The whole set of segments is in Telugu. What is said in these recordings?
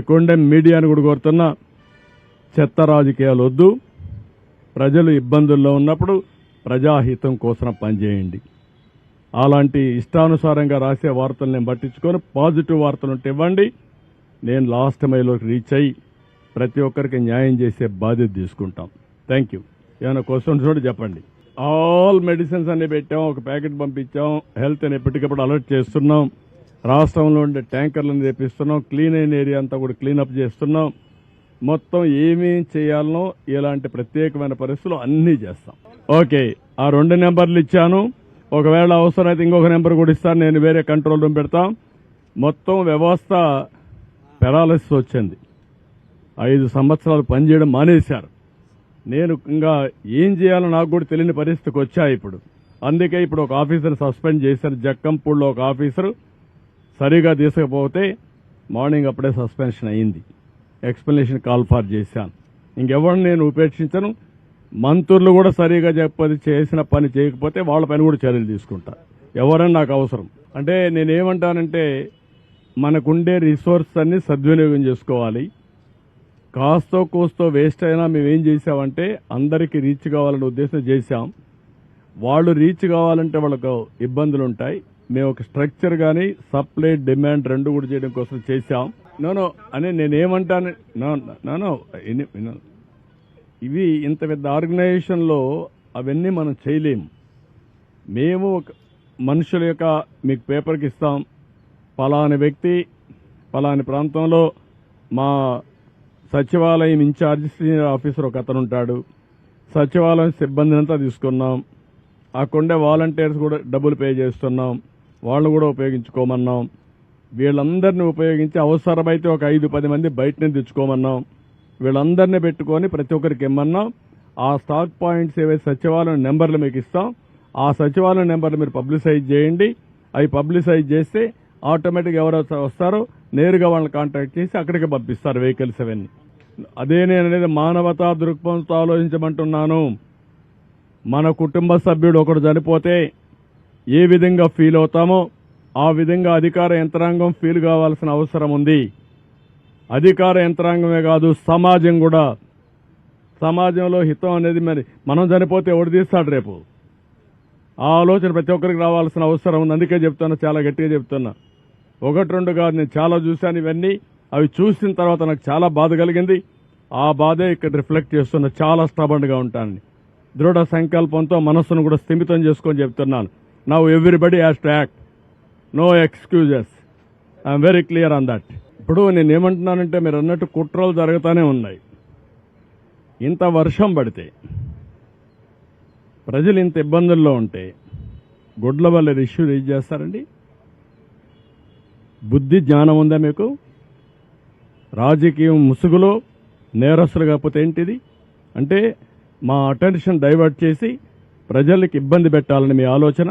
కొండెం మీడియాను కూడా కోరుతున్నా చెత్త రాజకీయాలు వద్దు. ప్రజలు ఇబ్బందుల్లో ఉన్నప్పుడు ప్రజాహితం కోసం పనిచేయండి. అలాంటి ఇష్టానుసారంగా రాసే వార్తలు నేను పట్టించుకొని. పాజిటివ్ వార్తలు ఉంటే ఇవ్వండి. నేను లాస్ట్ మైలోకి రీచ్ అయ్యి ప్రతి ఒక్కరికి న్యాయం చేసే బాధ్యత తీసుకుంటాం. Thank you. ఏమైనా క్వశ్చన్స్ కూడా చెప్పండి. ఆల్ మెడిసిన్స్ అన్ని పెట్టాం. ఒక ప్యాకెట్ పంపించాం. హెల్త్ అని ఎప్పటికప్పుడు అలర్ట్ చేస్తున్నాం. రాష్ట్రంలో ఉండే ట్యాంకర్లను తెప్పిస్తున్నాం క్లీన్ అయిన ఏరియా అంతా కూడా క్లీనప్ చేస్తున్నాం. మొత్తం ఏమేం చేయాలనో ఇలాంటి ప్రత్యేకమైన పరిస్థితులు అన్నీ చేస్తాం. ఓకే ఆ రెండు నెంబర్లు ఇచ్చాను. ఒకవేళ అవసరమైతే ఇంకొక నెంబర్ కూడా ఇస్తాను. నేను వేరే కంట్రోల్ రూమ్ పెడతాం. మొత్తం వ్యవస్థ పెరాలసిస్ వచ్చింది. ఐదు సంవత్సరాలు పనిచేయడం మానేశారు. నేను ఇంకా ఏం చేయాలో నాకు కూడా తెలియని పరిస్థితికి వచ్చా ఇప్పుడు. అందుకే ఇప్పుడు ఒక ఆఫీసర్ సస్పెండ్ చేశారు. జక్కంపూడిలో ఒక ఆఫీసర్. సరిగా తీసుకపోతే మార్నింగ్ అప్పుడే సస్పెన్షన్ అయింది ఎక్స్ప్లెనేషన్ కాల్ ఫార్ చేశాను. ఇంకెవరిని నేను ఉపేక్షించను. మంత్రులు కూడా సరిగా చెప్పది చేసిన పని చేయకపోతే వాళ్ళ పైన కూడా చర్యలు తీసుకుంటా. ఎవరని నాకు అవసరం. అంటే నేనేమంటానంటే మనకుండే రిసోర్స్ అన్ని సద్వినియోగం చేసుకోవాలి. కాస్తో కూస్తో వేస్ట్ అయినా మేమేం చేసామంటే అందరికీ రీచ్ కావాలనే ఉద్దేశం చేశాం. వాళ్ళు రీచ్ కావాలంటే వాళ్ళకు ఇబ్బందులు ఉంటాయి మేము ఒక స్ట్రక్చర్ కానీ సప్లై డిమాండ్ రెండు కూడా చేయడం కోసం చేశాం. నోనో అని నేనేమంటాను నోనో ఇవి ఇంత పెద్ద ఆర్గనైజేషన్లో అవన్నీ మనం చేయలేము మేము ఒక మనుషుల యొక్క మీకు పేపర్కి ఇస్తాం. పలాని వ్యక్తి పలాని ప్రాంతంలో మా సచివాలయం ఇన్ఛార్జ్ సీనియర్ ఆఫీసర్ ఒక అతను ఉంటాడు. సచివాలయం సిబ్బందినంతా తీసుకున్నాం. ఆ కొండే వాలంటీర్స్ కూడా డబ్బులు పే చేస్తున్నాం. వాళ్ళు కూడా ఉపయోగించుకోమన్నాం. వీళ్ళందరినీ ఉపయోగించి అవసరమైతే ఒక ఐదు పది మంది బయట నుంచి తెచ్చుకోమన్నాం. వీళ్ళందరినీ పెట్టుకొని ప్రతి ఒక్కరికి ఇమ్మన్నాం. ఆ స్టాక్ పాయింట్స్ ఏవైతే సచివాలయం నెంబర్లు మీకు ఇస్తాం ఆ సచివాలయం నెంబర్లు మీరు పబ్లిసైజ్ చేయండి. అవి పబ్లిసైజ్ చేస్తే ఆటోమేటిక్గా ఎవరైతే వస్తారో నేరుగా వాళ్ళని కాంటాక్ట్ చేసి అక్కడికి పంపిస్తారు వెహికల్స్ అవన్నీ. అదే నేను అనేది మానవతా దృక్పథంతో ఆలోచించమంటున్నాను. మన కుటుంబ సభ్యుడు ఒకడు చనిపోతే ఏ విధంగా ఫీల్ అవుతామో ఆ విధంగా అధికార యంత్రాంగం ఫీల్ కావాల్సిన అవసరం ఉంది. అధికార యంత్రాంగమే కాదు సమాజం కూడా. సమాజంలో హితం అనేది మరి మనం చనిపోతే ఎవడు తీస్తాడు రేపు? ఆ ఆలోచన ప్రతి ఒక్కరికి రావాల్సిన అవసరం ఉంది. అందుకే చెప్తున్నా చాలా గట్టిగా చెప్తున్నా. ఒకటి రెండు కాదు నేను చాలా చూశాను ఇవన్నీ. అవి చూసిన తర్వాత నాకు చాలా బాధ కలిగింది. ఆ బాధే ఇక్కడ రిఫ్లెక్ట్ చేస్తున్నా చాలా స్టబండ్గా ఉంటాను. దృఢ సంకల్పంతో మనస్సును కూడా స్థిమితం చేసుకొని చెప్తున్నాను. Now everybody has to act no excuses I'm very clear on that ఇప్పుడు నేను ఏమంటున్నానంటే మీరు అన్నట్టు కుట్రలు జరుగుతూనే ఉన్నాయి. ఇంత వర్షం పడితే ప్రజలు ఇంత ఇబ్బందుల్లో ఉంటే గుడ్ల వల్ల ఇష్యూ రీజ్ చేస్తారండి? బుద్ధి జ్ఞానం ఉందా మీకు? రాజకీయం ముసుగులో నేరస్తులు కాకపోతే ఏంటిది? అంటే మా అటెన్షన్ డైవర్ట్ చేసి ప్రజలకు ఇబ్బంది పెట్టాలని మీ ఆలోచన?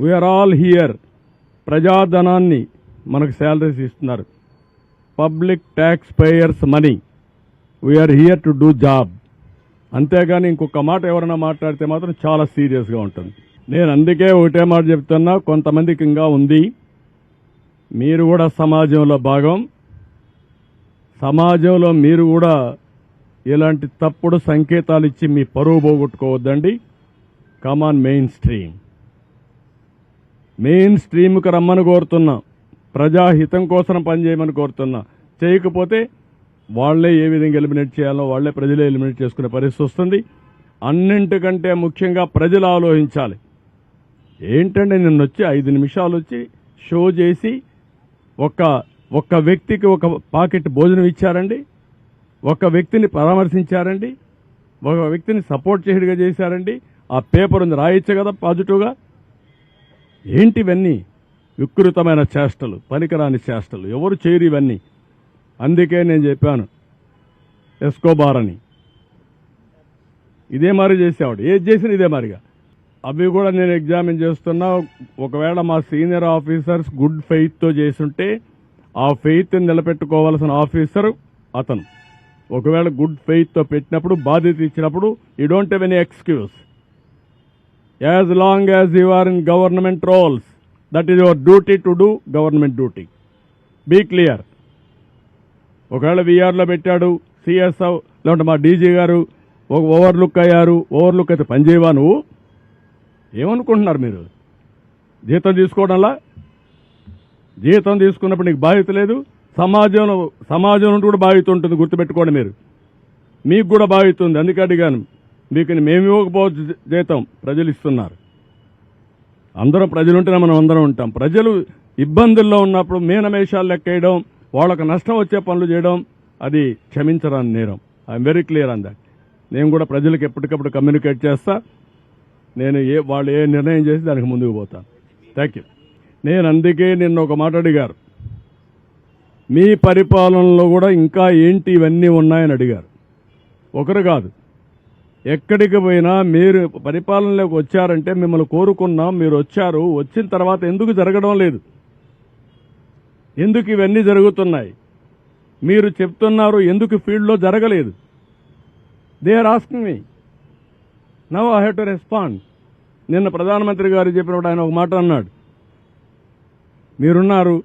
we're all here ప్రజాధనాన్ని మనకు శాలరీస్ ఇస్తున్నారు. Public tax payers money we're here to do job అంతేగాని ఇంకొక మాట ఎవరైనా మాట్లాడితే మాత్రం చాలా సీరియస్గా ఉంటుంది. నేను అందుకే ఒకటే మాట చెప్తున్నా కొంతమందికి ఇంకా ఉంది. మీరు కూడా సమాజంలో భాగం. సమాజంలో మీరు కూడా ఇలాంటి తప్పుడు సంకేతాలు ఇచ్చి మీ పరువు పోగొట్టుకోవద్దండి. కమాన్ మెయిన్ స్ట్రీమ్ మెయిన్ స్ట్రీమ్కి రమ్మని కోరుతున్నా. ప్రజాహితం కోసం పనిచేయమని కోరుతున్నా. చేయకపోతే వాళ్ళే ఏ విధంగా ఎలిమినేట్ చేయాలో వాళ్ళే ప్రజలే ఎలిమినేట్ చేసుకునే పరిస్థితి వస్తుంది. అన్నింటికంటే ముఖ్యంగా ప్రజలు ఆలోచించాలి. ఏంటంటే నిన్న వచ్చి ఐదు నిమిషాలు వచ్చి షో చేసి ఒక ఒక్క వ్యక్తికి ఒక పాకెట్ భోజనం ఇచ్చారండి. ఒక వ్యక్తిని పరామర్శించారండి. ఒక వ్యక్తిని సపోర్ట్ చేసేట్టుగా చేశారండి. ఆ పేపర్ ఉంది రాయొచ్చు కదా పాజిటివ్గా. ఏంటి ఇవన్నీ వికృతమైన చేష్టలు పనికిరాని చేష్టలు. ఎవరు చేయరు ఇవన్నీ. అందుకే నేను చెప్పాను ఎస్కోబార్ అని ఇదే మరి చేసేవాడు. ఏది చేసినా ఇదే మరిగా. అవి కూడా నేను ఎగ్జామిన్ చేస్తున్నా. ఒకవేళ మా సీనియర్ ఆఫీసర్స్ గుడ్ ఫెయిత్తో చేసుంటే ఆ ఫెయిత్ నిలబెట్టుకోవాల్సిన ఆఫీసర్ అతను. ఒకవేళ గుడ్ ఫెయిత్తో పెట్టినప్పుడు బాధ్యత ఇచ్చినప్పుడు you don't have any excuse. As long as you are in government rolls that is your duty to do government duty be clear ఒకవేళ విఆర్లో పెట్టాడు సిఎస్ఓ లేదంటే మా డీజీ గారు ఒక ఓవర్లుక్ అయ్యారు ఓవర్లుక్ అయితే పనిచేయవా నువ్వు? ఏమనుకుంటున్నారు మీరు? జీతం తీసుకోవడంలా జీతం తీసుకున్నప్పుడు నీకు బాధ్యత లేదు. సమాజంలో సమాజం నుండి కూడా బాధ్యత ఉంటుంది గుర్తుపెట్టుకోండి మీరు. మీకు కూడా బాధ్యత ఉంది అందుకే అడిగాను. మీకు మేము ఇవ్వకపోవచ్చు జీతం ప్రజలు ఇస్తున్నారు. అందరూ ప్రజలు ఉంటేనే మనం అందరం ఉంటాం. ప్రజలు ఇబ్బందుల్లో ఉన్నప్పుడు మీనమేషాలు లెక్కేయడం వాళ్ళకు నష్టం వచ్చే పనులు చేయడం అది క్షమించరాని నేరం. I'm very clear on that నేను కూడా ప్రజలకు ఎప్పటికప్పుడు కమ్యూనికేట్ చేస్తా. నేను ఏ వాళ్ళు ఏ నిర్ణయం చేసి దానికి ముందుకు పోతాను థ్యాంక్ యూ నేను అందుకే నిన్న ఒక మాట అడిగారు. మీ పరిపాలనలో కూడా ఇంకా ఏంటి ఇవన్నీ ఉన్నాయని అడిగారు. ఒకరు కాదు ఎక్కడికి పోయినా మీరు పరిపాలనలోకి వచ్చారంటే మిమ్మల్ని కోరుకున్నాం మీరు వచ్చారు. వచ్చిన తర్వాత ఎందుకు జరగడం లేదు? ఎందుకు ఇవన్నీ జరుగుతున్నాయి? మీరు చెప్తున్నారు ఎందుకు ఫీల్డ్లో జరగలేదు? They are asking me. Now I have to respond. నిన్న ప్రధానమంత్రి గారు చెప్పినప్పుడు ఆయన ఒక మాట అన్నాడు. మీరున్నారు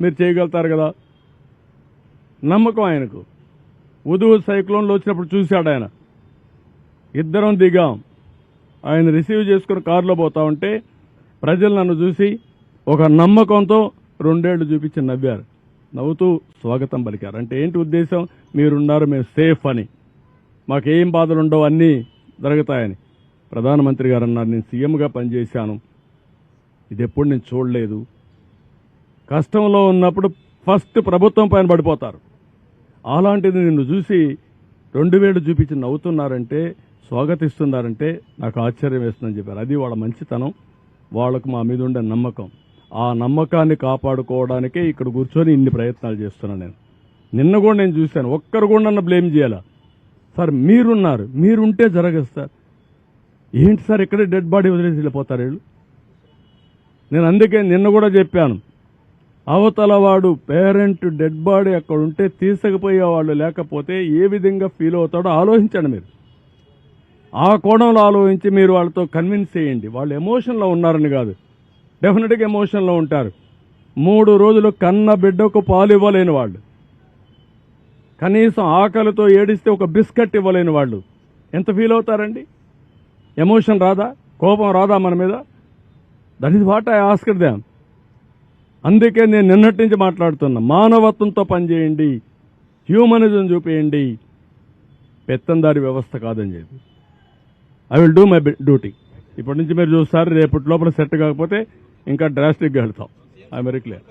మీరు చేయగలుగుతారు కదా? నమ్మకం ఆయనకు. ఉదువు సైక్లోన్లో వచ్చినప్పుడు చూశాడు ఆయన. ఇద్దరం దిగాం. ఆయన రిసీవ్ చేసుకుని కారులో పోతా ఉంటే ప్రజలు నన్ను చూసి ఒక నమ్మకంతో రెండేళ్ళు చూపించి నవ్వారు. నవ్వుతూ స్వాగతం పలికారు. అంటే ఏంటి ఉద్దేశం? మీరున్నారు మేము సేఫ్ అని. మాకేం బాధలు ఉండవు అన్నీ జరుగుతాయని. ప్రధానమంత్రి గారు అన్నారు నేను సీఎంగా పనిచేశాను. ఇది ఎప్పుడు నేను చూడలేదు. కష్టంలో ఉన్నప్పుడు ఫస్ట్ ప్రభుత్వం పైన పడిపోతారు. అలాంటిది నిన్ను చూసి రెండు వేలు చూపించి నవ్వుతున్నారంటే స్వాగతిస్తున్నారంటే నాకు ఆశ్చర్యం వేస్తుందని చెప్పారు. అది వాళ్ళ మంచితనం. వాళ్ళకు మా మీద ఉండే నమ్మకం. ఆ నమ్మకాన్ని కాపాడుకోవడానికే ఇక్కడ కూర్చొని ఇన్ని ప్రయత్నాలు చేస్తున్నాను నేను. నిన్న కూడా నేను చూశాను. ఒక్కరు కూడా నన్ను బ్లేమ్ చేయాలా. సార్ మీరున్నారు. మీరుంటే జరగదు సార్. ఏంటి సార్ ఇక్కడే డెడ్ బాడీ వదిలేసి వెళ్ళిపోతారు వీళ్ళు? నేను అందుకే నిన్న కూడా చెప్పాను. అవతల వాడు పేరెంట్ డెడ్ బాడీ అక్కడ ఉంటే తీసుకుపోయే వాళ్ళు లేకపోతే ఏ విధంగా ఫీల్ అవుతాడో ఆలోచించండి మీరు. ఆ కోణంలో ఆలోచించి మీరు వాళ్ళతో కన్విన్స్ చేయండి. వాళ్ళు ఎమోషన్లో ఉన్నారని కాదు. డెఫినెట్గా ఎమోషన్లో ఉంటారు. మూడు రోజులు కన్న బిడ్డకు పాలు ఇవ్వలేని వాళ్ళు. కనీసం ఆకలితో ఏడిస్తే ఒక బిస్కెట్ ఇవ్వలేని వాళ్ళు. ఎంత ఫీల్ అవుతారండి? ఎమోషన్ రాదా? కోపం రాదా మన మీద? That is what I asked them అందుకే నేను నిన్నటి నుంచి మాట్లాడుతున్నా. మానవత్వంతో పనిచేయండి. హ్యూమనిజం చూపేయండి. పెత్తందారి వ్యవస్థ కాదని చెప్పి. I will do my duty ఇప్పటి నుంచి మీరు చూస్తారు రేపటి లోపల సెట్ కాకపోతే ఇంకా డ్రాస్టిక్గా వెళ్తాం. I very clear